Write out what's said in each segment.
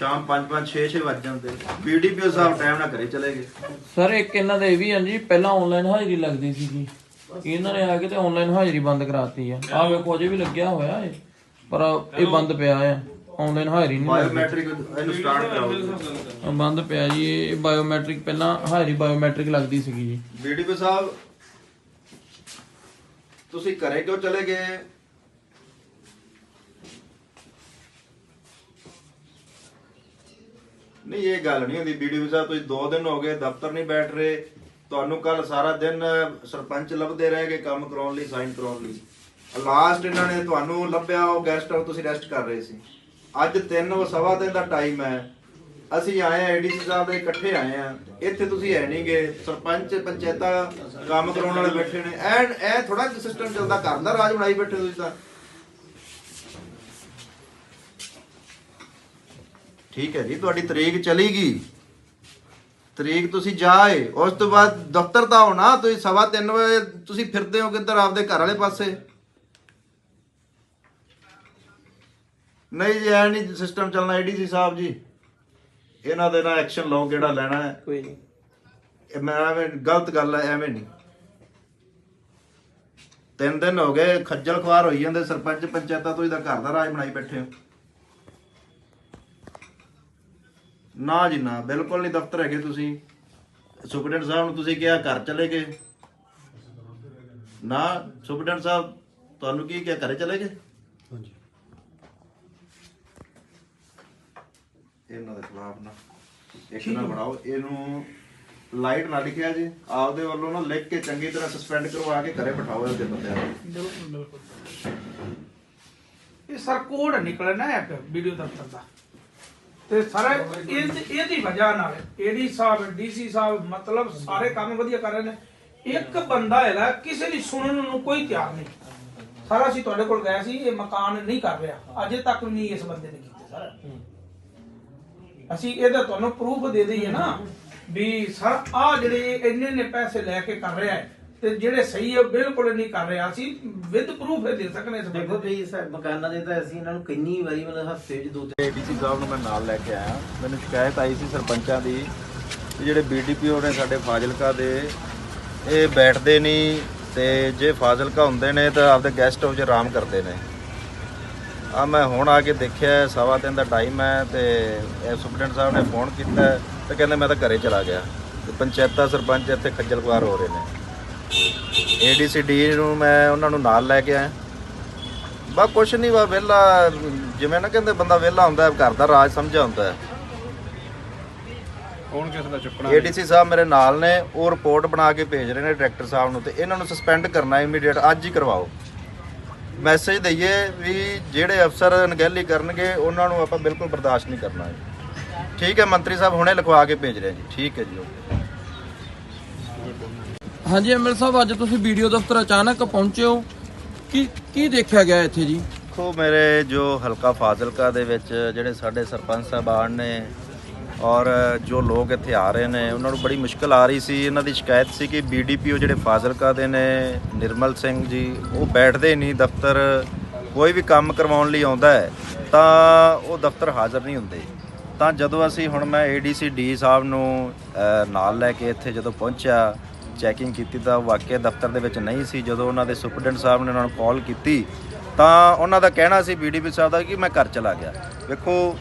ਸ਼ਾਮ 5 5 6 6 ਵੱਜ ਜਾਂਦੇ। ਬੀਡੀਪੀਓ ਸਾਹਿਬ ਟਾਈਮ ਨਾਲ ਘਰੇ ਚਲੇ ਗਏ। ਸਰ ਇੱਕ ਇਹਨਾਂ ਦਾ ਇਹ ਵੀ ਹੈ ਜੀ ਪਹਿਲਾਂ ਆਨਲਾਈਨ ਹਾਜ਼ਰੀ ਲੱਗਦੀ ਸੀਗੀ ਇਹਨਾਂ ਨੇ ਆ ਕੇ ਤੇ ਆਨਲਾਈਨ ਹਾਜ਼ਰੀ ਬੰਦ ਕਰਾਤੀ ਆ। ਆ ਵੇਖੋ ਅਜੇ ਵੀ ਲੱਗਿਆ ਹੋਇਆ ਏ ਪਰ ਇਹ ਬੰਦ ਪਿਆ ਆ। ਆਨਲਾਈਨ ਹਾਜ਼ਰੀ ਨਹੀਂ ਬਾਇਓਮੈਟ੍ਰਿਕ ਇਹਨੂੰ ਸਟਾਰਟ ਕਰਾਓ। ਬੰਦ ਪਿਆ ਜੀ ਇਹ ਬਾਇਓਮੈਟ੍ਰਿਕ ਪਹਿਲਾਂ ਹਾਜ਼ਰੀ ਬਾਇਓਮੈਟ੍ਰਿਕ ਲੱਗਦੀ ਸੀਗੀ ਜੀ। ਬੀਡੀਪੀਓ ਸਾਹਿਬ ਤੁਸੀਂ ਘਰੇ ਕਿਉਂ ਚਲੇ ਗਏ? ਨਹੀਂ, ਇਹ ਗੱਲ ਨਹੀਂ ਹੁੰਦੀ। ਬੀਡੀਪੀਓ ਸਾਹਿਬ, ਤੁਸੀਂ 2 ਦਿਨ ਹੋ ਗਏ ਦਫ਼ਤਰ ਨਹੀਂ ਬੈਠ ਰਹੇ। ਤੁਹਾਨੂੰ ਕੱਲ ਸਾਰਾ ਦਿਨ ਸਰਪੰਚ ਲੱਭਦੇ ਰਹੇ ਗਏ ਕੰਮ ਕਰਾਉਣ ਲਈ, ਸਾਈਨ ਕਰਾਉਣ ਲਈ। ਲਾਸਟ ਇਹਨਾਂ ਨੇ ਤੁਹਾਨੂੰ ਲੱਭਿਆ, ਉਹ ਗੈਸਟ ਹਾਊਸ ਤੁਸੀਂ ਰੈਸਟ ਕਰ ਰਹੇ ਸੀ। ਅੱਜ 3 ਵਜੇ ਸਵਾ ਦਿਨ ਦਾ ਟਾਈਮ ਹੈ। ਅਸੀਂ ਆਏ ਆ ਏਡੀਸੀ ਸਾਹਿਬ ਦੇ ਇਕੱਠੇ ਆਏ ਆ ਇੱਥੇ ਤੁਸੀਂ ਹੈ ਨਹੀਂ ਗਏ ਸਰਪੰਚ, ਪੰਚਾਇਤਾਂ, ਕੰਮ ਕਰਾਉਣ ਵਾਲੇ ਬੈਠੇ ਨੇ। ਐ ਐ ਥੋੜਾ ਸਿਸਟਮ ਚੱਲਦਾ। ਘਰ ਦਾ ਰਾਜ ਬਣਾਈ ਬੈਠੇ ਤੁਸੀਂ ਤਾਂ। ਠੀਕ ਹੈ ਜੀ ਤੁਹਾਡੀ ਤਰੀਕ ਚਲੀ ਗਈ। ਤਰੀਕ ਤੁਸੀਂ ਜਾਏ ਉਸ ਤੋਂ ਬਾਅਦ ਦਫ਼ਤਰ ਤਾਂ ਹੋਣਾ ਤੁਸੀਂ ਸਵਾ ਤਿੰਨ ਵਜੇ ਤੁਸੀਂ ਫਿਰਦੇ ਹੋ ਕਿੱਧਰ ਆਪਦੇ ਘਰ ਵਾਲੇ ਪਾਸੇ? ਨਹੀਂ ਜੀ ਐ ਨਹੀਂ ਸਿਸਟਮ ਚੱਲਣਾ ਏਡੀਸੀ ਸਾਹਿਬ ਜੀ। ਇਹਨਾਂ ਦੇ ਨਾਲ ਐਕਸ਼ਨ ਲਓ ਕਿਹੜਾ ਲੈਣਾ ਹੈ। ਕੋਈ ਨਹੀਂ। ਇਹ ਮੈਂ ਐਵੇਂ ਗਲਤ ਗੱਲ ਹੈ ਐਵੇਂ ਨਹੀਂ। ਤਿੰਨ ਦਿਨ ਹੋ ਗਏ ਖੱਜਲ ਖਵਾਰ ਹੋਈ ਜਾਂਦੇ ਸਰਪੰਚ ਪੰਚਾਇਤਾਂ ਤੋਂ ਇਹਦਾ ਘਰ ਦਾ ਰਾਜ ਬਣਾਈ ਬੈਠੇ ਹੋ। ਨਾ ਜੀ ਨਾ ਬਿਲਕੁਲ ਨਹੀਂ ਦਫ਼ਤਰ ਹੈਗੇ ਤੁਸੀਂ। ਸੁਪਰਡੈਂਟ ਸਾਹਿਬ ਨੂੰ ਤੁਸੀਂ ਕਿਹਾ ਘਰ ਚਲੇ ਗਏ। ਨਾ ਸੁਪਰਡੈਂਟ ਸਾਹਿਬ ਤੁਹਾਨੂੰ ਕੀ ਕਿਹਾ ਘਰੇ ਚਲੇ ਗਏ? ਹਾਂਜੀ। ਇਹਨਾਂ ਦੇ ਖਿਲਾਫ ਨਾ ਇੱਕ ਨਾ ਬਣਾਓ। ਇਹਨੂੰ ਲਾਈਟ ਨਾ ਲਿਖਿਆ ਜੀ ਆਪਦੇ ਵੱਲੋਂ ਨਾ ਲਿਖ ਕੇ ਚੰਗੀ ਤਰ੍ਹਾਂ ਸਸਪੈਂਡ ਕਰਵਾ ਕੇ ਘਰੇ ਬਿਠਾਓ ਇਹਦੇ ਬੰਦਿਆਂ ਨੂੰ। ਬਿਲਕੁਲ ਬਿਲਕੁਲ। ਇਹ ਸਰ ਕੋਡ ਨਿਕਲਣਾ ਇੱਕ ਵੀਡੀਓ ਦਫ਼ਤਰ ਦਾ। ਤੇ ਸਾਰਾ ਇਹ ਇਹਦੀ ਵਜ੍ਹਾ ਨਾਲ ਏਡੀ ਸਾਹਿਬ, ਡੀਸੀ ਸਾਹਿਬ, ਮਤਲਬ ਸਾਰੇ ਕੰਮ ਵਧੀਆ ਕਰ ਰਹੇ ਨੇ। ਇੱਕ ਬੰਦਾ ਹੈਗਾ, ਕਿਸੇ ਦੀ ਸੁਣਨ ਨੂੰ ਕੋਈ ਤਿਆਰ ਨਹੀਂ। ਸਰ ਅਸੀਂ ਤੁਹਾਡੇ ਕੋਲ ਗਏ ਸੀ, ਇਹ ਮਕਾਨ ਨਹੀਂ ਕਰ ਰਿਹਾ। ਅਜੇ ਤੱਕ ਨਹੀਂ ਇਸ ਬੰਦੇ ਨੇ ਕੀਤਾ ਸਰ। ਅਸੀਂ ਇਹਦਾ ਤੁਹਾਨੂੰ ਪ੍ਰੂਫ ਦੇ ਦਈਏ ਨਾ ਵੀ ਸਰ ਆ ਜਿਹੜੇ ਇੰਨੇ ਨੇ ਪੈਸੇ ਲੈ ਕੇ ਕਰ ਰਿਹਾ ਹੈ ਤੇ ਜਿਹੜੇ ਸਹੀ ਹੈ ਬਿਲਕੁਲ ਨਹੀਂ ਕਰ ਰਿਹਾ। ਅਸੀਂ ਵਿਦ ਪ੍ਰੂਫ ਦੇ ਸਕਦੇ ਇਸ ਬੰਦੇ ਦੇਖੋ ਦੇ ਵੀ ਸਾ- ਮਕਾਨਾਂ ਦੇ ਤਾਂ ਅਸੀਂ ਇਹਨਾਂ ਨੂੰ ਕਿੰਨੀ ਵਾਰੀ ਮਤਲਬ ਹਫ਼ਤੇ ਵਿੱਚ ਦੋ ਤਿੰਨ ਏਡੀਸੀ ਸਾਹਿਬ ਨੂੰ ਮੈਂ ਨਾਲ ਲੈ ਕੇ ਆਇਆ। ਮੈਨੂੰ ਸ਼ਿਕਾਇਤ ਆਈ ਸੀ ਸਰਪੰਚਾਂ ਦੀ ਕਿ ਜਿਹੜੇ ਬੀਡੀਪੀਓ ਨੇ ਸਾਡੇ ਫਾਜ਼ਿਲਕਾ ਦੇ ਇਹ ਬੈਠਦੇ ਨਹੀਂ ਤੇ ਜੇ ਫਾਜ਼ਿਲਕਾ ਹੁੰਦੇ ਨੇ ਤਾਂ ਆਪਦੇ ਗੈਸਟ ਹਾਊਸ 'ਚ ਆਰਾਮ ਕਰਦੇ ਨੇ। ਆ ਮੈਂ ਹੁਣ ਆ ਕੇ ਦੇਖਿਆ ਸਵਾ ਤਿੰਨ ਦਾ ਟਾਈਮ ਹੈ ਤੇ ਇਹ ਸੁਪਰਡੈਂਟ ਸਾਹਿਬ ਨੇ ਫੋਨ ਕੀਤਾ ਤੇ ਕਹਿੰਦੇ ਮੈਂ ਤਾਂ ਘਰੇ ਚਲਾ ਗਿਆ। ਤੇ ਪੰਚਾਇਤਾਂ ਸਰਪੰਚ ਇੱਥੇ ਖੱਜਲ ਖੁਆਰ ਹੋ ਰਹੇ ਨੇ। ਏਡੀਸੀਡੀ ਨੂੰ ਮੈਂ ਉਹਨਾਂ ਨੂੰ ਨਾਲ ਲੈ ਕੇ ਆਇਆ। ਬਾ ਕੁਛ ਨਹੀਂ ਬਾ ਵਿਹਲਾ ਜਿਵੇਂ ਨਾ ਕਹਿੰਦੇ ਬੰਦਾ ਵਿਹਲਾ ਹੁੰਦਾ ਹੈ ਘਰ ਦਾ ਰਾਜ ਸਮਝਿਆ ਹੁੰਦਾ ਹੈ। ਕੌਣ ਕਿਸ ਦਾ ਚੁੱਕਣਾ ਏਡੀਸੀ ਸਾਹਿਬ ਮੇਰੇ ਨਾਲ ਨੇ ਉਹ ਰਿਪੋਰਟ ਬਣਾ ਕੇ ਭੇਜ ਰਹੇ ਨੇ ਡਾਇਰੈਕਟਰ ਸਾਹਿਬ ਨੂੰ ਤੇ ਇਹਨਾਂ ਨੂੰ ਸਸਪੈਂਡ ਕਰਨਾ ਇਮੀਡੀਏਟ ਅੱਜ ਹੀ ਕਰਵਾਓ। ਮੈਸੇਜ ਦਈਏ ਵੀ ਜਿਹੜੇ ਅਫਸਰ ਅਣਗਹਿਲੀ ਕਰਨਗੇ ਉਹਨਾਂ ਨੂੰ ਆਪਾਂ ਬਿਲਕੁਲ ਬਰਦਾਸ਼ਤ ਨਹੀਂ ਕਰਨਾ ਹੈ। ਠੀਕ ਹੈ ਮੰਤਰੀ ਸਾਹਿਬ ਹੁਣੇ ਲਿਖਵਾ ਕੇ ਭੇਜ ਰਹੇ ਜੀ। ਠੀਕ ਹੈ ਜੀ ਹਾਂਜੀ ਐਮਐਲ ਸਾਹਿਬ, ਅੱਜ ਤੁਸੀਂ ਵੀਡੀਓ ਦਫ਼ਤਰ ਅਚਾਨਕ ਪਹੁੰਚੇ ਹੋ। ਕੀ ਕੀ ਦੇਖਿਆ ਗਿਆ ਇੱਥੇ ਜੀ? ਦੇਖੋ ਮੇਰੇ ਜੋ ਹਲਕਾ ਫਾਜ਼ਿਲਕਾ ਦੇ ਵਿੱਚ ਜਿਹੜੇ ਸਾਡੇ ਸਰਪੰਚ ਸਾਹਿਬਾਨ ਨੇ ਔਰ ਜੋ ਲੋਕ ਇੱਥੇ ਆ ਰਹੇ ਨੇ, ਉਹਨਾਂ ਨੂੰ ਬੜੀ ਮੁਸ਼ਕਲ ਆ ਰਹੀ ਸੀ। ਇਹਨਾਂ ਦੀ ਸ਼ਿਕਾਇਤ ਸੀ ਕਿ ਬੀਡੀਪੀਓ ਜਿਹੜੇ ਫਾਜ਼ਿਲਕਾ ਦੇ ਨੇ, ਨਿਰਮਲ ਸਿੰਘ ਜੀ, ਉਹ ਬੈਠਦੇ ਨਹੀਂ, ਦਫ਼ਤਰ ਕੋਈ ਵੀ ਕੰਮ ਕਰਵਾਉਣ ਲਈ ਆਉਂਦਾ ਹੈ, ਤਾਂ ਉਹ ਦਫ਼ਤਰ ਹਾਜ਼ਰ ਨਹੀਂ ਹੁੰਦੇ। ਤਾਂ ਜਦੋਂ ਅਸੀਂ ਹੁਣ ਮੈਂ ਏਡੀਸੀ ਡੀ ਸਾਹਿਬ ਨੂੰ ਨਾਲ ਲੈ ਕੇ ਇੱਥੇ ਜਦੋਂ ਪਹੁੰਚਿਆ ਚੈਕਿੰਗ ਕੀਤੀ ਤਾਂ ਉਹ ਵਾਕਿਆ ਦਫ਼ਤਰ ਦੇ ਵਿੱਚ ਨਹੀਂ ਸੀ। ਜਦੋਂ ਉਹਨਾਂ ਦੇ ਸੁਪਰਡੈਂਟ ਸਾਹਿਬ ਨੇ ਉਹਨਾਂ ਨੂੰ ਕਾਲ ਕੀਤੀ, ਤਾਂ ਉਹਨਾਂ ਦਾ ਕਹਿਣਾ ਸੀ ਬੀਡੀਪੀ ਸਾਹਿਬ ਦਾ ਕਿ ਮੈਂ ਘਰ ਚਲਾ ਗਿਆ। ਵੇਖੋ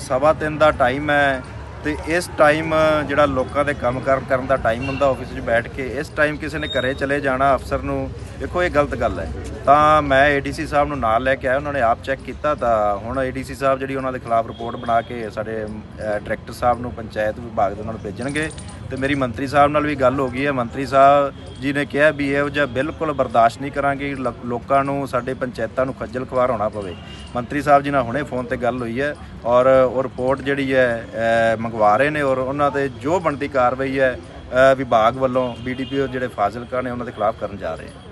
ਸਵਾ ਤਿੰਨ ਦਾ ਟਾਈਮ ਹੈ ਤੇ ਇਸ ਟਾਈਮ ਜਿਹੜਾ ਲੋਕਾਂ ਦੇ ਕੰਮ ਕਾਰ, ਕਰਨ ਦਾ ਟਾਈਮ ਹੁੰਦਾ ਆਫਿਸ 'ਚ ਬੈਠ ਕੇ, ਇਸ ਟਾਈਮ ਕਿਸੇ ਨੇ ਘਰੇ ਚਲੇ ਜਾਣਾ ਅਫਸਰ ਨੂੰ ਦੇਖੋ ਇਹ ਗਲਤ ਗੱਲ ਹੈ। ਤਾਂ ਮੈਂ ਏਡੀਸੀ ਸਾਹਿਬ ਨੂੰ ਨਾਲ ਲੈ ਕੇ ਆਇਆ, ਉਹਨਾਂ ਨੇ ਆਪ ਚੈੱਕ ਕੀਤਾ ਤਾਂ ਹੁਣ ਏਡੀਸੀ ਸਾਹਿਬ ਜਿਹੜੀ ਉਹਨਾਂ ਦੇ ਖਿਲਾਫ ਰਿਪੋਰਟ ਬਣਾ ਕੇ ਸਾਡੇ ਡਾਇਰੈਕਟਰ ਸਾਹਿਬ ਨੂੰ ਪੰਚਾਇਤ ਵਿਭਾਗ ਦੇ ਨਾਲ ਭੇਜਣਗੇ। ਤੇ ਮੇਰੀ ਮੰਤਰੀ ਸਾਹਿਬ ਨਾਲ ਵੀ ਗੱਲ ਹੋ ਗਈ ਹੈ। ਮੰਤਰੀ ਸਾਹਿਬ ਜੀ ਨੇ ਕਿਹਾ ਵੀ ਇਹੋ ਜਿਹਾ ਬਿਲਕੁਲ ਬਰਦਾਸ਼ਤ ਨਹੀਂ ਕਰਾਂਗੇ। ਲ- ਲੋਕਾਂ ਨੂੰ, ਸਾਡੇ ਪੰਚਾਇਤਾਂ ਨੂੰ ਖੱਜਲ ਖਵਾਰ ਹੋਣਾ ਪਵੇ। ਮੰਤਰੀ ਸਾਹਿਬ ਜੀ ਨਾਲ ਹੁਣੇ ਫੋਨ ਤੇ ਗੱਲ ਹੋਈ ਹੈ ਔਰ ਉਹ ਰਿਪੋਰਟ ਜਿਹੜੀ ਹੈ ਮੰਗਵਾ ਰਹੇ ਨੇ ਔਰ ਉਹਨਾਂ ਤੇ ਜੋ ਬਣਦੀ ਕਾਰਵਾਈ ਹੈ ਵਿਭਾਗ ਵੱਲੋਂ ਬੀਡੀਪੀਓ ਜਿਹੜੇ ਫਾਜ਼ਿਲਕਾ ਨੇ ਉਹਨਾਂ ਦੇ ਖਿਲਾਫ ਕਰਨ ਜਾ ਰਹੇ ਹਨ